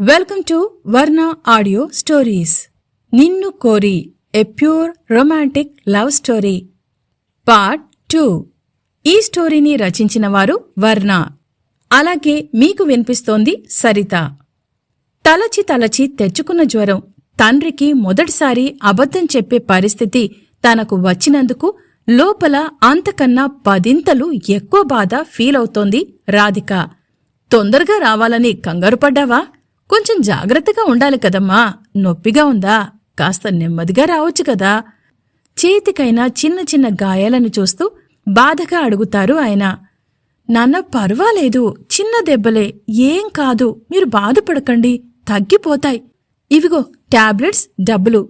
Welcome to Varna audio stories Ninnu Kori a pure romantic love story part two ఈ స్టోరీని రచించిన వారు వర్ణ అలాగే మీకు వినిపిస్తోంది సరిత. తలచి తలచి తెచ్చుకున్న జ్వరం తండ్రికి మొదటిసారి అబద్ధం చెప్పే పరిస్థితి తనకు వచ్చినందుకు లోపల అంతకన్నా పదింతలు ఎక్కువ బాధ ఫీల్ అవుతోంది రాధిక. తొందరగా రావాలని కంగారుపడ్డావా కొంచెం జాగ్రత్తగా ఉండాలి కదమ్మా. నొప్పిగా ఉందా? కాస్త నెమ్మదిగా రావచ్చు కదా. చేతికైనా చిన్న చిన్న గాయాలను చూస్తూ బాధగా అడుగుతారు ఆయన. నాన్న పర్వాలేదు. చిన్న దెబ్బలే. ఏం కాదు. మీరు బాధపడకండి. తగ్గిపోతాయి. ఇవిగో టాబ్లెట్స్ డబ్బులు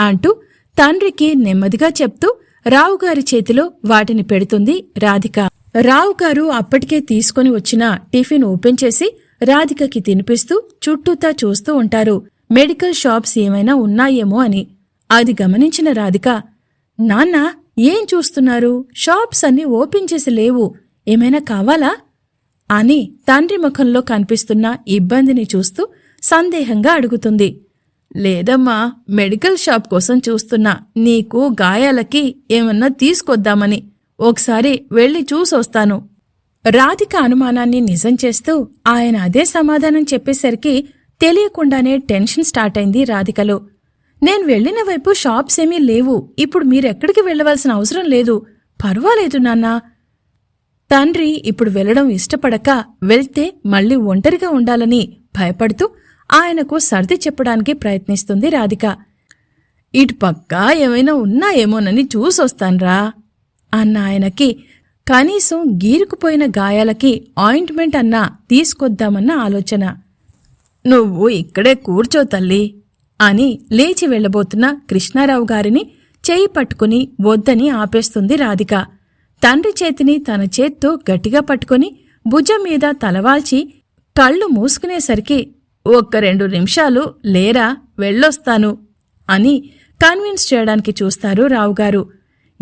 అంటూ తండ్రికి నెమ్మదిగా చెప్తూ రావుగారి చేతిలో వాటిని పెడుతుంది రాధిక. రావుగారు అప్పటికే తీసుకుని వచ్చిన టిఫిన్ ఓపెన్ చేసి రాధికకి తినిపిస్తూ చుట్టూతా చూస్తూ ఉంటారు. మెడికల్ షాప్స్ ఏమైనా ఉన్నాయేమో అని. అది గమనించిన రాధిక నాన్న ఏం చూస్తున్నారు? షాప్స్ అన్ని ఓపెన్ చేసి లేవు. ఏమైనా కావాలా? అని తండ్రి ముఖంలో కనిపిస్తున్న ఇబ్బందిని చూస్తూ సందేహంగా అడుగుతుంది. లేదమ్మా మెడికల్ షాప్ కోసం చూస్తున్నా. నీకు గాయాలకి ఏమన్నా తీసుకొద్దామని. ఒకసారి వెళ్ళి చూసొస్తాను. రాధిక అనుమానాన్ని నిజం చేస్తూ ఆయన అదే సమాధానం చెప్పేసరికి తెలియకుండానే టెన్షన్ స్టార్ట్ అయింది రాధికలో. నేను వెళ్ళిన వైపు షాప్స్ ఏమీ లేవు. ఇప్పుడు మీరెక్కడికి వెళ్ళవలసిన అవసరం లేదు. పర్వాలేదు నాన్నా. తండ్రి ఇప్పుడు వెళ్ళడం ఇష్టపడక వెళ్తే మళ్ళీ ఒంటరిగా ఉండాలని భయపడుతూ ఆయనకు సర్ది చెప్పడానికి ప్రయత్నిస్తుంది రాధిక. ఇటు పక్కా ఏమైనా ఉన్నాయేమోనని చూసొస్తాన్రా అన్న ఆయనకి కనీసం గీరుకుపోయిన గాయాలకి ఆయింట్మెంట్ అన్నా తీసుకొద్దామన్న ఆలోచన. నువ్వు ఇక్కడే కూర్చో తల్లి అని లేచి వెళ్ళబోతున్న కృష్ణారావు గారిని చేయి పట్టుకుని వద్దని ఆపేస్తుంది రాధిక. తండ్రి చేతిని తన చేత్తో గట్టిగా పట్టుకుని భుజం మీద తలవాల్చి కళ్ళు మూసుకునేసరికి ఒక్క రెండు నిమిషాలు లేరా వెళ్ళొస్తాను అని కన్విన్స్ చేయడానికి చూస్తారు రావుగారు.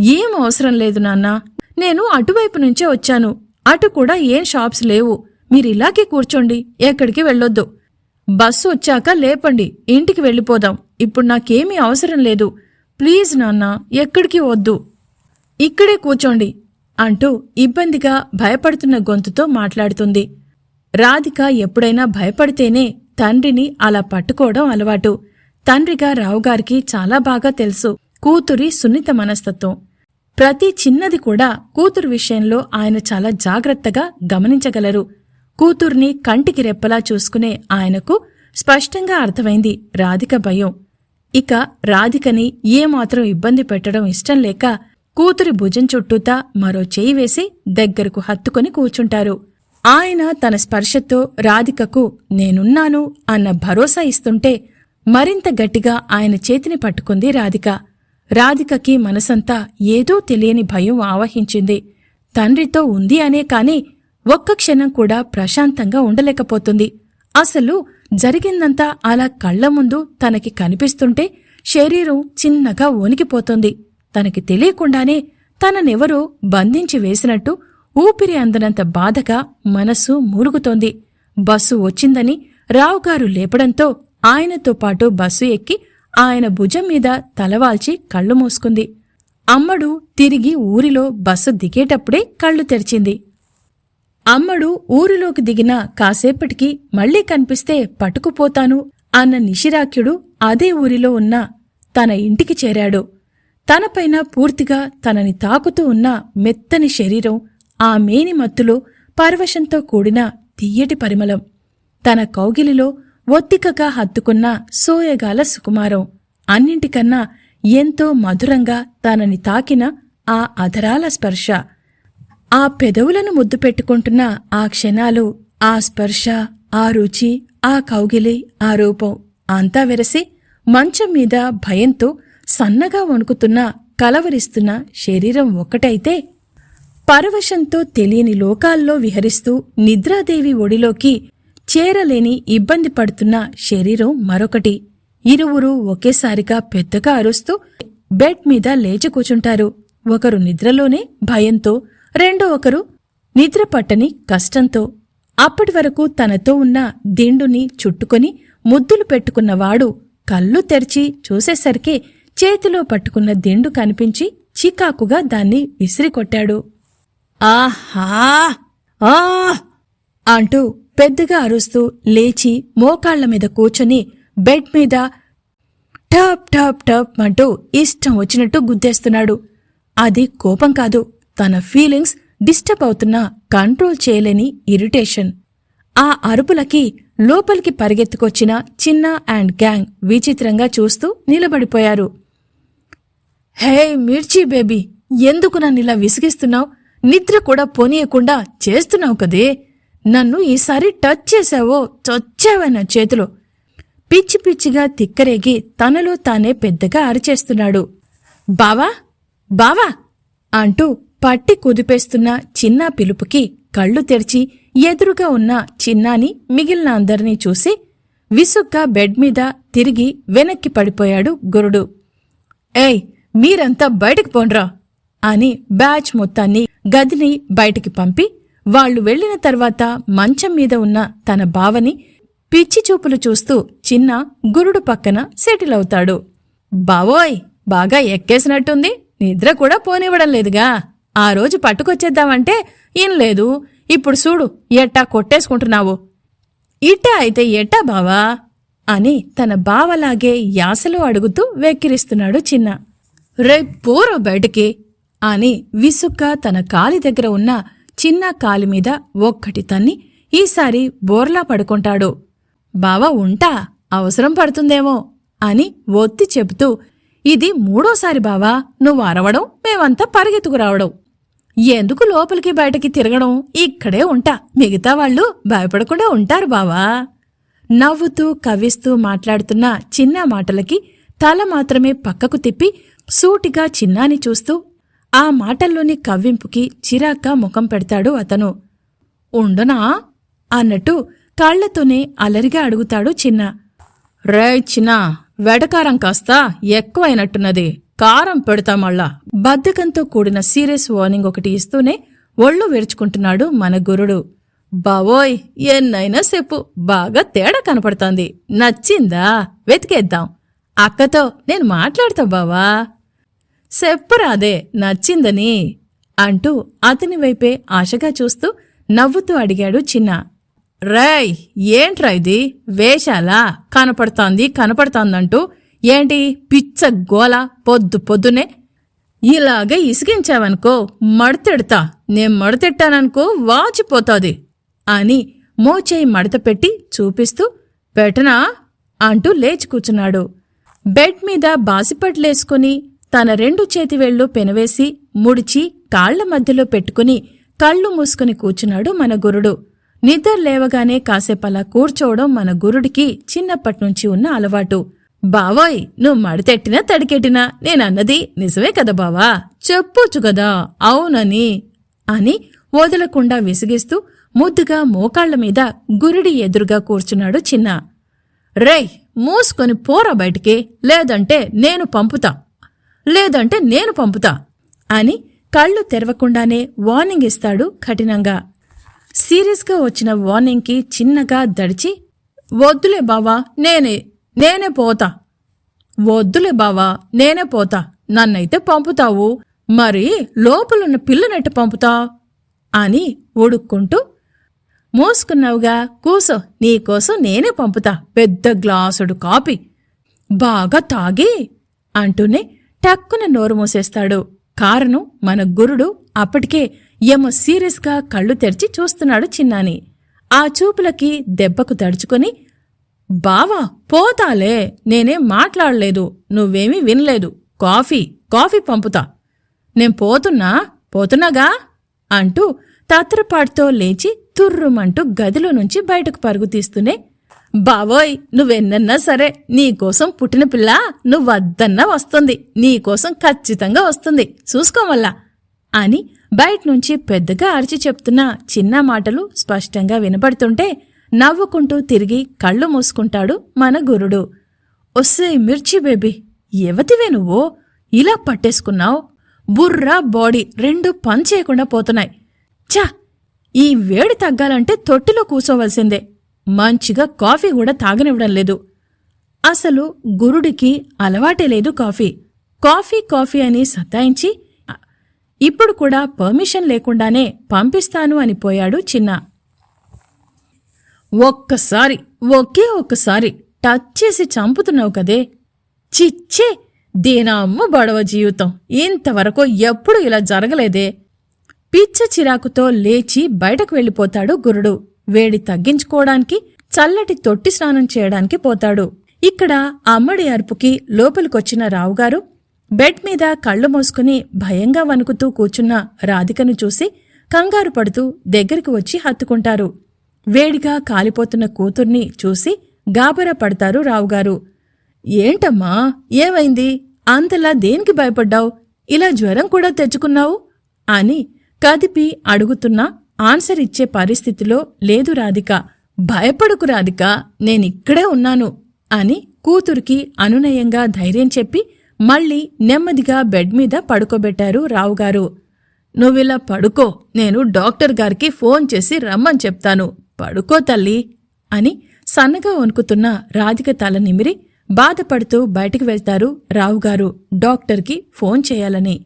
ఏం అవసరం లేదు నాన్నా నేను అటువైపు నుంచే వచ్చాను. అటు కూడా ఏం షాప్స్ లేవు. మీరిలాగే కూర్చోండి. ఎక్కడికి వెళ్ళొద్దు. బస్సు వచ్చాక లేపండి. ఇంటికి వెళ్ళిపోదాం. ఇప్పుడు నాకేమీ అవసరం లేదు. ప్లీజ్ నాన్నా ఎక్కడికి వద్దు. ఇక్కడే కూర్చోండి అంటూ ఇబ్బందిగా భయపడుతున్న గొంతుతో మాట్లాడుతుంది. రాధిక ఎప్పుడైనా భయపడితేనే తండ్రిని అలా పట్టుకోవడం అలవాటు. తండ్రిగా రావుగారికి చాలా బాగా తెలుసు. కూతురి సున్నిత మనస్తత్వం. ప్రతి చిన్నది కూడా కూతురు విషయంలో ఆయన చాలా జాగ్రత్తగా గమనించగలరు. కూతుర్ని కంటికి రెప్పలా చూసుకునే ఆయనకు స్పష్టంగా అర్థమైంది రాధిక భయం. ఇక రాధికని ఏమాత్రం ఇబ్బంది పెట్టడం ఇష్టం లేక కూతురి భుజం చుట్టూతా మరో చేయి వేసి దగ్గరకు హత్తుకొని కూర్చుంటారు. ఆయన తన స్పర్శతో రాధికకు నేనున్నాను అన్న భరోసా ఇస్తుంటే మరింత గట్టిగా ఆయన చేతిని పట్టుకుంది రాధిక. రాధికకి మనసంతా ఏదో తెలియని భయం ఆవహించింది. తండ్రితో ఉంది అనే కాని ఒక్క క్షణం కూడా ప్రశాంతంగా ఉండలేకపోతుంది. అసలు జరిగిందంతా అలా కళ్ళ ముందు తనకి కనిపిస్తుంటే శరీరం చిన్నగా వణికిపోతుంది. తనకి తెలియకుండానే తననెవరో బంధించి వేసినట్టు ఊపిరి అందనంత బాధగా మనస్సు మూలుగుతోంది బస్సు వచ్చిందని రావుగారు లేపడంతో ఆయనతో పాటు బస్సు ఎక్కి ఆయన భుజం మీద తలవాల్చి కళ్ళు మూసుకుంది. అమ్మడు తిరిగి ఊరిలో బస్సు దిగేటప్పుడే కళ్ళు తెరిచింది. అమ్మడు ఊరిలోకి దిగిన కాసేపటికి మళ్ళీ కనిపిస్తే పట్టుకుపోతాను అన్న నిషిరాఖ్యుడు అదే ఊరిలో ఉన్న తన ఇంటికి చేరాడు. తనపైన పూర్తిగా తనని తాకుతూ ఉన్న మెత్తని శరీరం ఆ మేని మత్తులో పరవశంతో కూడిన తియ్యటి పరిమళం. తన కౌగిలిలో ఒత్తికగా హత్తుకున్న సోయగాల సుకుమారం. అన్నింటికన్నా ఎంతో మధురంగా తనని తాకిన ఆ అధరాల స్పర్శ. ఆ పెదవులను ముద్దు పెట్టుకుంటున్న ఆ క్షణాలు ఆ స్పర్శ ఆ రుచి ఆ కౌగిలి ఆ రూపం అంతా వెరసి మంచం మీద భయంతో సన్నగా వణుకుతున్న కలవరిస్తున్న శరీరం ఒక్కటైతే పరవశంతో తెలియని లోకాల్లో విహరిస్తూ నిద్రాదేవి ఒడిలోకి చేరలేని ఇబ్బంది పడుతున్న శరీరం మరొకటి. ఇరువురు ఒకేసారిగా పెద్దగా అరుస్తూ బెడ్ మీద లేచి కూచుంటారు ఒకరు నిద్రలోనే భయంతో రెండో ఒకరు నిద్ర పట్టని కష్టంతో. అప్పటి వరకు తనతో ఉన్న దిండుని చుట్టుకొని ముద్దులు పెట్టుకున్నవాడు కళ్ళు తెరిచి చూసేసరికి చేతిలో పట్టుకున్న దిండు కనిపించి చికాకుగా దాన్ని విసిరికొట్టాడు. ఆహా! ఆ! అంటూ పెద్దగా అరుస్తూ లేచి మోకాళ్ళ మీద కూర్చొని బెడ్ మీద టప్ టప్ టప్ అంటూ ఇష్టం వచ్చినట్టు గుద్దేస్తున్నాడు. అది కోపం కాదు తన ఫీలింగ్స్ డిస్టర్బ్ అవుతున్నా కంట్రోల్ చేయలేని ఇరిటేషన్. ఆ అరుపులకి లోపలికి పరిగెత్తుకొచ్చిన చిన్న అండ్ గ్యాంగ్ విచిత్రంగా చూస్తూ నిలబడిపోయారు. హే మిర్చి బేబీ ఎందుకు నన్ను ఇలా విసిగిస్తున్నావు? నిద్ర కూడా పోనీయకుండా చేస్తున్నావు కదే? నన్ను ఈసారి టచ్ చేశావో చొచ్చావా నా చేతిలో. పిచ్చి పిచ్చిగా తిక్కరేగి తనలో తానే పెద్దగా అరిచేస్తున్నాడు. బావా బావా అంటూ పట్టి కుదిపేస్తున్న చిన్న పిలుపుకి కళ్ళు తెరిచి ఎదురుగా ఉన్న చిన్నాని మిగిలిన అందరినీ చూసి విసుగ్గా బెడ్ మీద తిరిగి వెనక్కి పడిపోయాడు గురుడు. ఏయ్ మీరంతా బయటకు పోండ్రా అని బ్యాచ్ మొత్తాన్ని గదిని బయటికి పంపి వాళ్ళు వెళ్ళిన తర్వాత మంచం మీద ఉన్న తన బావని పిచ్చి చూపులు చూస్తూ చిన్న గురుడు పక్కన సెటిల్ అవుతాడు బావోయ్ బాగా ఎక్కేసినట్టుంది. నిద్ర కూడా పోనివ్వడం లేదుగా. ఆ రోజు పట్టుకొచ్చేద్దామంటే ఏం లేదు. ఇప్పుడు చూడు ఎట్టా కొట్టేసుకుంటున్నావు. ఇట్టా అయితే ఎట్టా బావా? అని తన బావలాగే యాసలో అడుగుతూ వెక్కిరిస్తున్నాడు చిన్న. రే పోరో బయటికి. అని విసుక్క తన కాలి దగ్గర ఉన్న చిన్న కాలి మీద ఒక్కటి తన్ని ఈసారి బోర్లా పడుకుంటాడు. బావా ఉంటా అవసరం పడుతుందేమో అని ఒత్తి చెబుతూ ఇది మూడోసారి బావా నువ్వు అరవడం మేమంతా పరిగెత్తుకురావడం. ఎందుకు లోపలికి బయటకి తిరగడం? ఇక్కడే ఉంటా మిగతా వాళ్ళు భయపడకుండా ఉంటారు బావా. నవ్వుతూ కవ్విస్తూ మాట్లాడుతున్న చిన్న మాటలకి తల మాత్రమే పక్కకు తిప్పి సూటిగా చిన్నాని చూస్తూ ఆ మాటల్లోని కవ్వింపుకి చిరాగ్గా ముఖం పెడతాడు అతను. ఉండనా? అన్నట్టు కాళ్ళతోనే అలరిగా అడుగుతాడు చిన్న. రే చిన్న వెడకారం కాస్త ఎక్కువైనట్టున్నది. కారం పెడతా మళ్ళా. బద్ధకంతో కూడిన సీరియస్ వార్నింగ్ ఒకటి ఇస్తూనే ఒళ్ళు విరుచుకుంటున్నాడు మన గురుడు. బావోయ్ ఎన్నైనా చెప్పు. బాగా తేడా కనపడుతోంది. నచ్చిందా? వెతికేద్దాం. అక్కతో నేను మాట్లాడతా బావా. చెప్పరాదే నచ్చిందని అంటూ అతని వైపే ఆశగా చూస్తూ నవ్వుతూ అడిగాడు చిన్న. రేయ్ ఏంట్రా ఇది? వేషాలా? కనపడుతోంది కనపడుతోందంటూ. ఏంటి? పిచ్చ గోల పొద్దు పొద్దునే. ఇలాగ ఇసిగించావనుకో మడతెడతా. నేను మడతెట్టాననుకో వాచిపోతాది అని మోచేయి మడత పెట్టి చూపిస్తూ పెట్టనా? అంటూ లేచి కూర్చున్నాడు. బెడ్ మీద బాసిపట్లేసుకుని తన రెండు చేతివేళ్ళు పెనవేసి ముడిచి కాళ్ళ మధ్యలో పెట్టుకుని కళ్ళు మూసుకుని కూర్చున్నాడు మన గురుడు. నిద్ర లేవగానే కాసేపలా కూర్చోవడం మన గురుడికి చిన్నప్పట్నుంచి ఉన్న అలవాటు. బావాయ్ నువ్వు మడతెట్టినా తడికెట్టినా నేనన్నది నిజమే కదా బావా? చెప్పొచ్చు కదా అవునని అని వదలకుండా విసిగిస్తూ ముద్దుగా మోకాళ్ళ మీద గురుడి ఎదురుగా కూర్చున్నాడు చిన్న. రేయ్ మూసుకొని పోరా బయటికి లేదంటే నేను పంపుతా. లేదంటే నేను పంపుతా అని కళ్ళు తెరవకుండానే వార్నింగ్ ఇస్తాడు కఠినంగా. సీరియస్గా వచ్చిన వార్నింగ్కి చిన్నగా దడిచి వద్దులే బావా నేనే నేనే పోతా. వద్దులే బావా నేనే పోతా. నన్నైతే పంపుతావు. మరి లోపలున్న పిల్లనట్టు పంపుతా? అని ఉడుక్కుంటూ మోసుకున్నావుగా కూసో నీకోసం నేనే పంపుతా. పెద్ద గ్లాసుడు కాపీ. బాగా తాగి అంటూనే టక్కున నోరు మూసేస్తాడు. కారును మన గురుడు అప్పటికే ఏమో సీరియస్గా కళ్ళు తెరిచి చూస్తున్నాడు చిన్నాని. ఆ చూపులకి దెబ్బకు తడుచుకొని బావా పోతాలే నేనేం మాట్లాడలేదు నువ్వేమీ వినలేదు కాఫీ కాఫీ పంపుతా. నేను పోతున్నా పోతున్నాగా? అంటూ తత్రపాటుతో లేచి తుర్రుమంటూ గదిలో నుంచి బయటకు పరుగు తీస్తూనే బావోయ్ నువ్వెన్నన్నా సరే నీకోసం పుట్టిన పిల్ల నువ్వద్దన్నా వస్తుంది. నీకోసం ఖచ్చితంగా వస్తుంది. చూసుకోమల్లా అని బయట నుంచి పెద్దగా అరిచి చెప్తున్న చిన్న మాటలు స్పష్టంగా వినపడుతుంటే నవ్వుకుంటూ తిరిగి కళ్ళు మూసుకుంటాడు మన గురుడు. ఒస్సే మిర్చి బేబీ ఎవతివే నువ్వు? ఇలా పట్టేసుకున్నావు? బుర్రా బాడీ రెండు పని చేయకుండా పోతున్నాయి. చా ఈ వేడి తగ్గాలంటే తొట్టిలో కూసోవలసిందే మంచిగా కాఫీ కూడా తాగనివ్వడం లేదు. అసలు గురుడికి అలవాటే లేదు కాఫీ. కాఫీ కాఫీ అని సతాయించి ఇప్పుడు కూడా పర్మిషన్ లేకుండానే పంపిస్తాను అని పోయాడు చిన్న. ఒక్కసారి ఒకే ఒక్కసారి టచ్ చేసి చంపుతున్నావు కదే. చిచ్చే దీనమ్మ బడవ జీవితం. ఇంతవరకు ఎప్పుడు ఇలా జరగలేదే. పిచ్చ చిరాకుతో లేచి బయటకు వెళ్ళిపోతాడు గురుడు. వేడి తగ్గించుకోవడానికి చల్లటి తొట్టి స్నానం చేయడానికి పోతాడు. ఇక్కడ అమ్మడి అరుపుకి లోపలికొచ్చిన రావుగారు బెడ్ మీద కళ్ళు మోసుకుని భయంగా వణుకుతూ కూర్చున్న రాధికను చూసి కంగారు పడుతూ దగ్గరికి వచ్చి హత్తుకుంటారు. వేడిగా కాలిపోతున్న కూతుర్ని చూసి గాబరా పడతారు రావుగారు. ఏంటమ్మా ఏమైంది? అంతలా దేనికి భయపడ్డావు? ఇలా జ్వరం కూడా తెచ్చుకున్నావు? అని కదిపి అడుగుతున్నా ఆన్సర్ ఇచ్చే పరిస్థితిలో లేదు రాధిక భయపడుకు రాధిక నేనిక్కడే ఉన్నాను అని కూతురికి అనునయంగా ధైర్యం చెప్పి మళ్ళీ నెమ్మదిగా బెడ్ మీద పడుకోబెట్టారు రావుగారు. నువ్విలా పడుకో నేను డాక్టర్ గారికి ఫోన్ చేసి రమ్మని చెప్తాను. పడుకో తల్లి అని సన్నగా వణుకుతున్న రాధిక తల నిమిరి బాధపడుతూ బయటికి వెళ్తారు రావుగారు డాక్టర్కి ఫోన్ చేయాలని.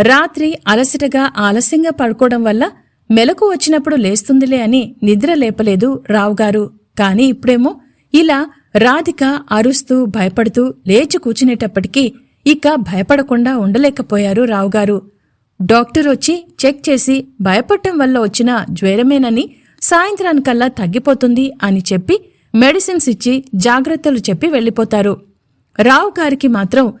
రాత్రి అలసటగా ఆలస్యంగా పడుకోవడం వల్ల మెలకు వచ్చినప్పుడు లేస్తుందిలే అని నిద్ర లేపలేదు రావుగారు. కాని ఇప్పుడేమో ఇలా రాధిక అరుస్తూ భయపడుతూ లేచి కూర్చునేటప్పటికీ ఇక భయపడకుండా ఉండలేకపోయారు రావుగారు. డాక్టర్ వచ్చి చెక్ చేసి భయపడటం వల్ల వచ్చిన జ్వరమేనని సాయంత్రానికల్లా తగ్గిపోతుంది అని చెప్పి మెడిసిన్స్ ఇచ్చి జాగ్రత్తలు చెప్పి వెళ్ళిపోతారు. రావు గారికి మాత్రం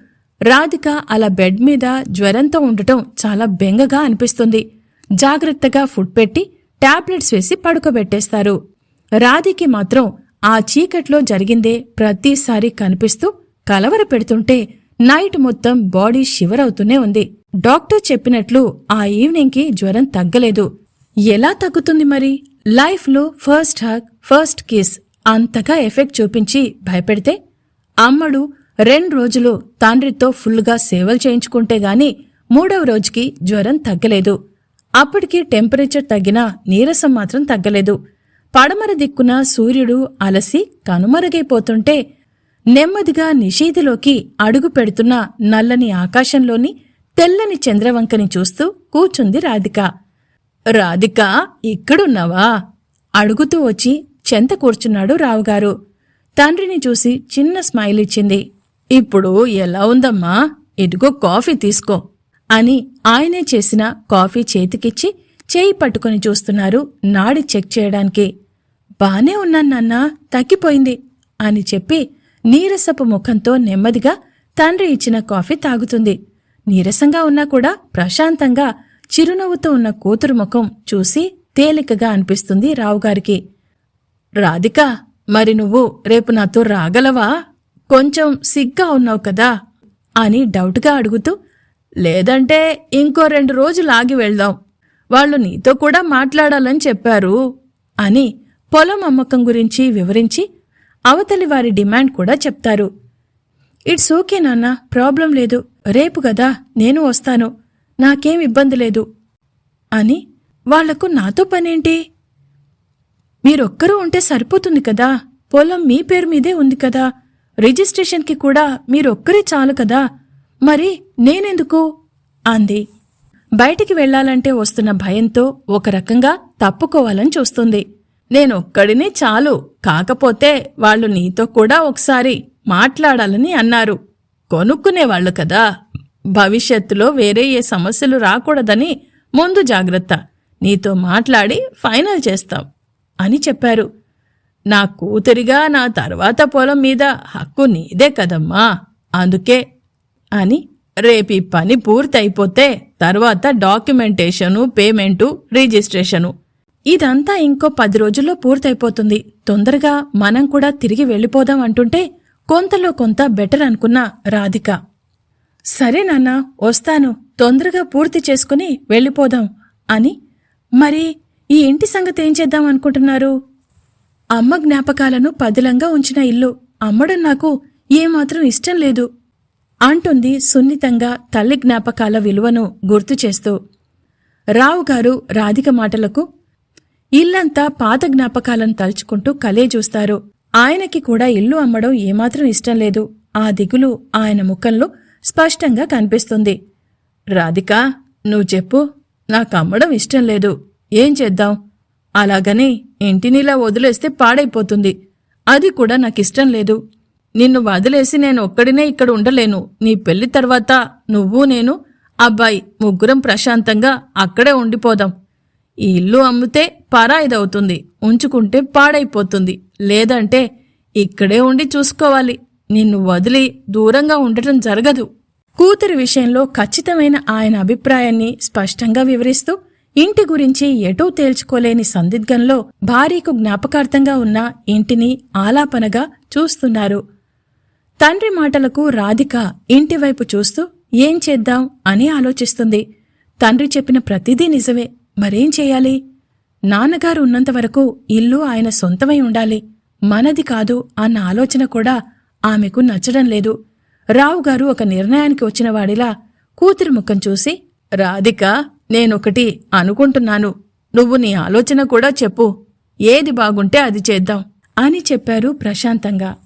రాధిక అలా బెడ్ మీద జ్వరంతో ఉండటం చాలా బెంగగా అనిపిస్తుంది. జాగ్రత్తగా ఫుడ్ పెట్టి టాబ్లెట్స్ వేసి పడుకోబెట్టేస్తారు. రాధికి మాత్రం ఆ చీకట్లో జరిగిందే ప్రతిసారి కనిపిస్తూ కలవర పెడుతుంటే నైట్ మొత్తం బాడీ షివర్ అవుతూనే ఉంది. డాక్టర్ చెప్పినట్లు ఆ ఈవినింగ్కి జ్వరం తగ్గలేదు. ఎలా తగ్గుతుంది మరి? లైఫ్లో ఫస్ట్ హగ్ ఫస్ట్ కిస్ అంతగా ఎఫెక్ట్ చూపించి భయపెడితే? అమ్మడు రెండు రోజులు తండ్రితో ఫుల్గా సేవలు చేయించుకుంటే గాని మూడవ రోజుకి జ్వరం తగ్గలేదు. అప్పటికి టెంపరేచర్ తగ్గినా నీరసం మాత్రం తగ్గలేదు. పడమర దిక్కున సూర్యుడు అలసి కనుమరుగైపోతుంటే నెమ్మదిగా నిషీధిలోకి అడుగు పెడుతున్న నల్లని ఆకాశంలోని తెల్లని చంద్రవంకని చూస్తూ కూచుంది రాధిక. రాధిక ఇక్కడున్నావా? అడుగుతూ వచ్చి చెంత కూర్చున్నాడు రావుగారు. తండ్రిని చూసి చిన్న స్మైల్ ఇచ్చింది ఇప్పుడు ఎలా ఉందమ్మా? ఇదిగో కాఫీ తీసుకో. అని ఆయనే చేసిన కాఫీ చేతికిచ్చి చేయి పట్టుకొని చూస్తున్నారు. నాడి చెక్ చేయడానికి. బానే ఉన్నాను నాన్నా తగ్గిపోయింది అని చెప్పి నీరసపు ముఖంతో నెమ్మదిగా తండ్రి ఇచ్చిన కాఫీ తాగుతుంది. నీరసంగా ఉన్నా కూడా ప్రశాంతంగా చిరునవ్వుతో ఉన్న కూతురు ముఖం చూసి తేలికగా అనిపిస్తుంది రావుగారికి. రాధిక మరి నువ్వు రేపు నాతో రాగలవా? కొంచెం సిగ్గా ఉన్నావు కదా? అని డౌట్గా అడుగుతూ లేదంటే ఇంకో రెండు రోజులు ఆగి వెళ్దాం. వాళ్ళు నీతో కూడా మాట్లాడాలని చెప్పారు అని పొలం అమ్మకం గురించి వివరించి అవతలి వారి డిమాండ్ కూడా చెప్తారు. ఇట్స్ ఓకే నాన్న ప్రాబ్లం లేదు. రేపు కదా నేను వస్తాను. నాకేం ఇబ్బంది లేదు అని వాళ్ళకు నాతో పనేంటి? మీరొక్కరూ ఉంటే సరిపోతుంది కదా. పొలం మీ పేరు మీదే ఉంది కదా. రిజిస్ట్రేషన్కి కూడా మీరొక్కరే చాలు కదా. మరి నేనెందుకు? అంది. బయటికి వెళ్ళాలంటే వస్తున్న భయంతో ఒక రకంగా తప్పుకోవాలని చూస్తుంది. నేనొక్కడినే చాలు. కాకపోతే వాళ్ళు నీతో కూడా ఒకసారి మాట్లాడాలని అన్నారు. కొనుక్కునేవాళ్ళు కదా. భవిష్యత్తులో వేరే ఏ సమస్యలు రాకూడదని ముందు జాగ్రత్త. నీతో మాట్లాడి ఫైనల్ చేస్తాం అని చెప్పారు. నా కూతురిగా నా తర్వాత పొలం మీద హక్కు నీదే కదమ్మా. అందుకే అని రేపీ పని పూర్తయిపోతే తర్వాత డాక్యుమెంటేషను పేమెంటు రిజిస్ట్రేషను. ఇదంతా ఇంకో పది రోజుల్లో పూర్తయిపోతుంది. తొందరగా మనం కూడా తిరిగి వెళ్ళిపోదాం అంటుంటే కొంతలో కొంత బెటర్ అనుకున్న రాధిక. సరే నాన్న వస్తాను. తొందరగా పూర్తి చేసుకుని వెళ్ళిపోదాం అని. మరి ఈ ఇంటి సంగతి ఏం చేద్దాం అనుకుంటున్నారు? అమ్మ జ్ఞాపకాలను పదిలంగా ఉంచిన ఇల్లు. అమ్మడం నాకు ఏమాత్రం ఇష్టం లేదు. అంటుంది సున్నితంగా తల్లి జ్ఞాపకాల విలువను గుర్తు చేస్తూ. రావు గారు రాధిక మాటలకు ఇల్లంతా పాత జ్ఞాపకాలను తలుచుకుంటూ కలే చూస్తారు. ఆయనకి కూడా ఇల్లు అమ్మడం ఏమాత్రం ఇష్టం లేదు. ఆ దిగులు ఆయన ముఖంలో స్పష్టంగా కనిపిస్తుంది. రాధికా నువ్వు చెప్పు. నాకు అమ్మడం ఇష్టం లేదు. ఏం చేద్దాం? అలాగని ఇంటినిలా వదిలేస్తే పాడైపోతుంది. అది కూడా నాకిష్టం లేదు. నిన్ను వదిలేసి నేను ఒక్కడినే ఇక్కడ ఉండలేను. నీ పెళ్ళి తర్వాత నువ్వు నేను అబ్బాయి ముగ్గురం ప్రశాంతంగా అక్కడే ఉండిపోదాం. ఈ ఇల్లు అమ్మితే పరాయిదవుతుంది. ఉంచుకుంటే పాడైపోతుంది. లేదంటే ఇక్కడే ఉండి చూసుకోవాలి. నిన్ను వదిలి దూరంగా ఉండటం జరగదు. కూతురి విషయంలో ఖచ్చితమైన ఆయన అభిప్రాయాన్ని స్పష్టంగా వివరిస్తూ ఇంటి గురించి ఎటూ తేల్చుకోలేని సందిగ్ధంలో భార్యకు జ్ఞాపకార్థంగా ఉన్న ఇంటిని ఆలాపనగా చూస్తున్నారు. తండ్రి మాటలకు రాధిక ఇంటివైపు చూస్తూ ఏం చేద్దాం? అని ఆలోచిస్తుంది. తండ్రి చెప్పిన ప్రతిదీ నిజమే. మరేం చేయాలి? నాన్నగారు ఉన్నంతవరకు ఇల్లు ఆయన సొంతమై ఉండాలి. మనది కాదు అన్న ఆలోచన కూడా ఆమెకు నచ్చడం లేదు. రావుగారు ఒక నిర్ణయానికి వచ్చిన వాడిలా కూతురి ముఖం చూసి రాధిక నేనొకటి అనుకుంటున్నాను. నువ్వు నీ ఆలోచన కూడా చెప్పు. ఏది బాగుంటే అది చేద్దాం అని చెప్పారు ప్రశాంతంగా.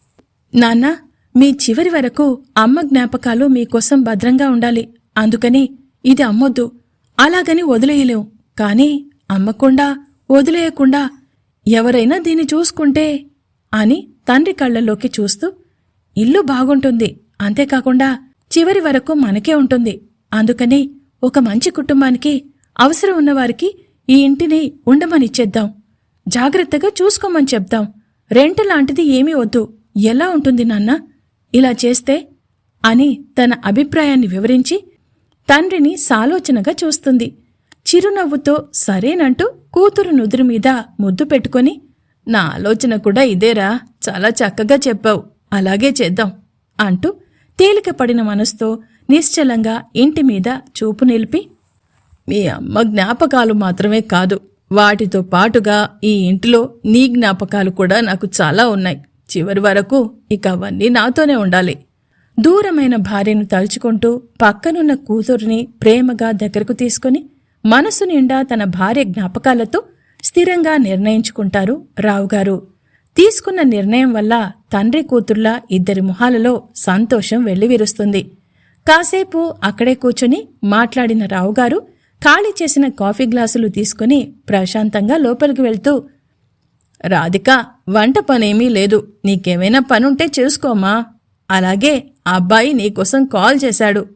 నాన్నా మీ చివరి వరకు అమ్మ జ్ఞాపకాలు మీకోసం భద్రంగా ఉండాలి. అందుకని ఇది అమ్మొద్దు. అలాగని వదిలేయలేం కాని అమ్మకుండా వదిలేయకుండా ఎవరైనా దీన్ని చూసుకుంటే అని తండ్రి కళ్ళల్లోకి చూస్తూ ఇల్లు బాగుంటుంది. అంతేకాకుండా చివరి వరకు మనకే ఉంటుంది. అందుకని ఒక మంచి కుటుంబానికి అవసరం ఉన్నవారికి ఈ ఇంటిని ఉండమనిచ్చేద్దాం జాగ్రత్తగా చూసుకోమని చెప్దాం. రెంట్ లాంటిది ఏమీ వద్దు. ఎలా ఉంటుంది నాన్నా? ఇలా చేస్తే అని తన అభిప్రాయాన్ని వివరించి తండ్రిని సాలోచనగా చూస్తుంది. చిరునవ్వుతో సరేనంటూ కూతురు నుదురు మీద ముద్దు పెట్టుకొని నా ఆలోచన కూడా ఇదేరా చాలా చక్కగా చెప్పావు అలాగే చేద్దాం అంటూ తేలికపడిన మనసుతో నిశ్చలంగా ఇంటి మీద చూపు నిలిపి మీ అమ్మ జ్ఞాపకాలు మాత్రమే కాదు వాటితో పాటుగా ఈ ఇంటిలో నీ జ్ఞాపకాలు కూడా నాకు చాలా ఉన్నాయి. చివరి వరకు ఇక అవన్నీ నాతోనే ఉండాలి. దూరమైన భార్యను తలుచుకుంటూ పక్కనున్న కూతురిని ప్రేమగా దగ్గరకు తీసుకుని మనసు నిండా తన భార్య జ్ఞాపకాలతో స్థిరంగా నిర్ణయించుకుంటారు రావుగారు తీసుకున్న నిర్ణయం వల్ల తండ్రి కూతుర్ల ఇద్దరి మొహాలలో సంతోషం వెళ్ళివిరుస్తుంది కాసేపు అక్కడే కూర్చుని మాట్లాడిన రావుగారు ఖాళీ చేసిన కాఫీ గ్లాసులు తీసుకుని ప్రశాంతంగా లోపలికి వెళ్తూ రాధిక వంట పనేమీ లేదు. నీకేమైనా పనుంటే చేసుకోమా? అలాగే ఆ అబ్బాయి నీకోసం కాల్ చేశాడు.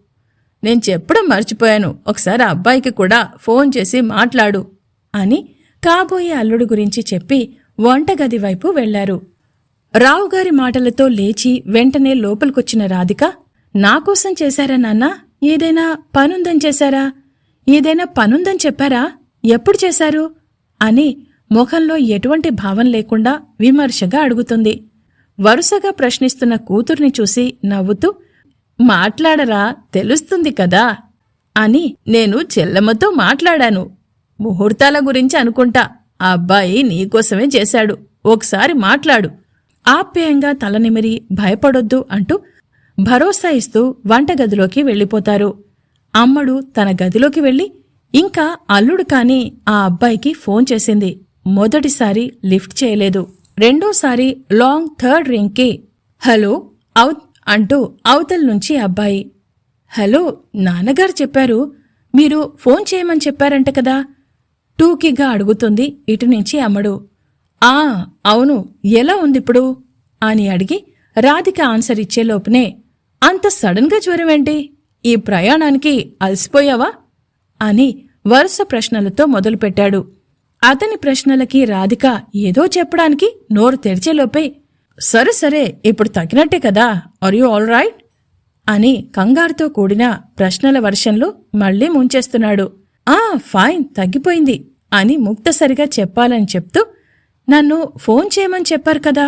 నేను చెప్పడం మర్చిపోయాను. ఒకసారి ఆ అబ్బాయికి కూడా ఫోన్ చేసి మాట్లాడు అని కాబోయే అల్లుడు గురించి చెప్పి వంటగది వైపు వెళ్ళారు. రావుగారి మాటలతో లేచి వెంటనే లోపలికొచ్చిన రాధిక నాకోసం చేశారా నాన్నా? ఏదైనా పనుందని చేశారా? ఏదైనా పనుందని చెప్పారా? ఎప్పుడు చేశారు? అని ముఖంలో ఎటువంటి భావం లేకుండా విమర్శగా అడుగుతుంది. వరుసగా ప్రశ్నిస్తున్న కూతుర్ని చూసి నవ్వుతూ మాట్లాడరా తెలుస్తుంది కదా అని నేను చెల్లమ్మతో మాట్లాడాను. ముహూర్తాల గురించి అనుకుంటా. ఆ అబ్బాయి నీకోసమే చేశాడు. ఒకసారి మాట్లాడు. ఆప్యాయంగా తలనిమిరి భయపడొద్దు అంటూ భరోసా ఇస్తూ వంటగదిలోకి వెళ్ళిపోతారు. అమ్మడు తన గదిలోకి వెళ్ళి ఇంకా అల్లుడు కాని ఆ అబ్బాయికి ఫోన్ చేసింది. మొదటిసారి లిఫ్ట్ చేయలేదు. రెండోసారి లాంగ్ థర్డ్ రింగ్కి హలో అవుత్ అంటూ అవతల నుంచి అబ్బాయి. హలో నాన్నగారు చెప్పారు మీరు ఫోన్ చేయమని చెప్పారంట కదా? టూకిగా అడుగుతుంది ఇటు నుంచి అమ్మడు. ఆ అవును ఎలా ఉందిప్పుడు అని అడిగి రాధిక ఆన్సర్ ఇచ్చేలోపునే అంత సడన్గా జ్వరమేంటి ఈ ప్రయాణానికి అలసిపోయావా? అని వరుస ప్రశ్నలతో మొదలుపెట్టాడు. అతని ప్రశ్నలకి రాధిక ఏదో చెప్పడానికి నోరు తెరిచేలోపే సరే సరే ఇప్పుడు తగినట్టే కదా ఆర్ యు ఆల్ రైట్ అని కంగారుతో కూడిన ప్రశ్నల వర్షంలో మళ్ళీ ముంచేస్తున్నాడు. ఆ ఫైన్ తగ్గిపోయింది అని ముక్తసరిగా చెప్పాలని చెప్తూ నన్ను ఫోన్ చేయమని చెప్పారు కదా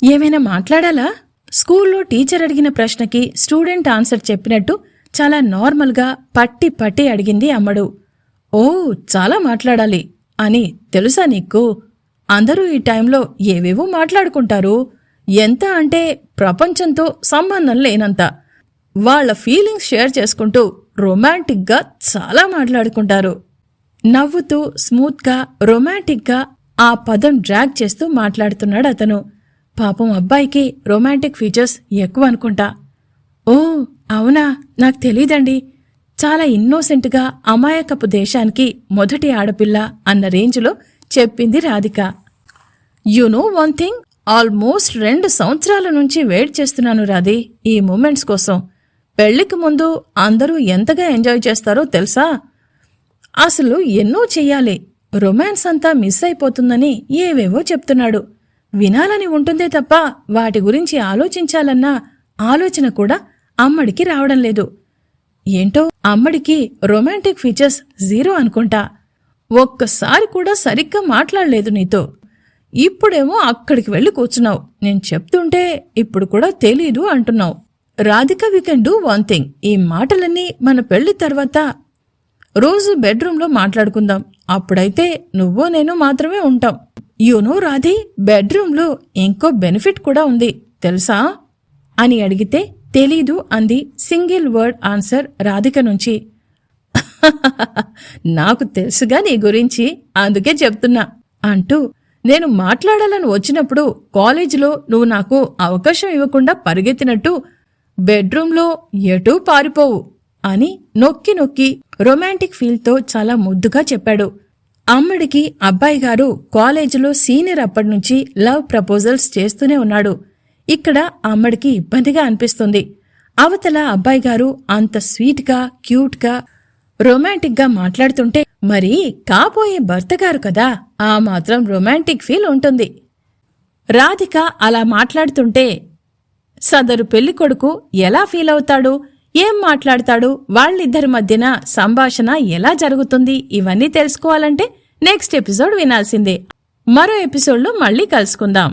ఏమైనా మాట్లాడాలా? స్కూల్లో టీచర్ అడిగిన ప్రశ్నకి స్టూడెంట్ ఆన్సర్ చెప్పినట్టు చాలా నార్మల్గా పట్టి పట్టి అడిగింది అమ్మడు. ఓ చాలా మాట్లాడాలి అని తెలుసా నీకు? అందరూ ఈ టైంలో ఏవేవో మాట్లాడుకుంటారు. ఎంత అంటే ప్రపంచంతో సంబంధం లేనంత. వాళ్ళ ఫీలింగ్స్ షేర్ చేసుకుంటూ రొమాంటిక్గా చాలా మాట్లాడుకుంటారు. నవ్వుతూ స్మూత్గా రొమాంటిక్గా ఆ పదం డ్రాగ్ చేస్తూ మాట్లాడుతున్నాడు అతను. పాపం అబ్బాయికి రొమాంటిక్ ఫీచర్స్ ఎక్కువ అనుకుంటా. ఓ అవునా? నాకు తెలీదండి. చాలా ఇన్నోసెంట్గా అమాయకపు దేశానికి మొదటి ఆడపిల్ల అన్న రేంజ్లో చెప్పింది Radhika. You know one thing almost రెండు సంవత్సరాల నుంచి వెయిట్ చేస్తున్నాను రాధి ఈ మూమెంట్స్ కోసం. పెళ్ళికి ముందు అందరూ ఎంతగా ఎంజాయ్ చేస్తారో తెలుసా? అసలు ఎన్నో చెయ్యాలి. రొమాన్స్ అంతా మిస్ అయిపోతుందని ఏవేవో చెప్తున్నాడు. వినాలని ఉంటుందే తప్ప వాటి గురించి ఆలోచించాలన్న ఆలోచన కూడా అమ్మడికి రావడం లేదు. ఏంటో అమ్మడికి రొమాంటిక్ ఫీచర్స్ జీరో అనుకుంటా. ఒక్కసారి కూడా సరిగ్గా మాట్లాడలేదు నీతో. ఇప్పుడేమో అక్కడికి వెళ్ళి కూర్చున్నావు. నేను చెప్తుంటే ఇప్పుడు కూడా తెలీదు అంటున్నావు. Radhika we can do one thing ఈ మాటలన్నీ మన పెళ్ళి తర్వాత రోజు బెడ్రూమ్లో మాట్లాడుకుందాం. అప్పుడైతే నువ్వో నేను మాత్రమే ఉంటాం. యూనో రాధి బెడ్రూమ్లో ఇంకో బెనిఫిట్ కూడా ఉంది. తెలుసా? అని అడిగితే తెలీదు అంది సింగిల్ వర్డ్ ఆన్సర్ రాధిక నుంచి. నాకు తెలుసుగా నీ గురించి అందుకే చెప్తున్నా అంటూ నేను మాట్లాడాలని వచ్చినప్పుడు కాలేజీలో నువ్వు నాకు అవకాశం ఇవ్వకుండా పరిగెత్తినట్టు బెడ్రూమ్లో ఎటూ పారిపోవు అని నొక్కి నొక్కి రొమాంటిక్ ఫీల్తో చాలా ముద్దుగా చెప్పాడు. అమ్మడికి అబ్బాయి గారు కాలేజీలో సీనియర్ అప్పటినుంచి లవ్ ప్రపోజల్స్ చేస్తూనే ఉన్నాడు. ఇక్కడ అమ్మడికి ఇబ్బందిగా అనిపిస్తుంది. అవతల అబ్బాయి గారు అంత స్వీట్గా క్యూట్గా రొమాంటిక్గా మాట్లాడుతుంటే మరి కాబోయే భర్త గారు కదా ఆ మాత్రం రొమాంటిక్ ఫీల్ ఉంటుంది. రాధిక అలా మాట్లాడుతుంటే సదరు పెళ్ళి కొడుకు ఎలా ఫీల్ అవుతాడు ఏం మాట్లాడతాడు వాళ్ళిద్దరి మధ్యన సంభాషణ ఎలా జరుగుతుంది ఇవన్నీ తెలుసుకోవాలంటే నెక్స్ట్ ఎపిసోడ్ వినాల్సిందే. మరో ఎపిసోడ్లో మళ్ళీ కలుసుకుందాం.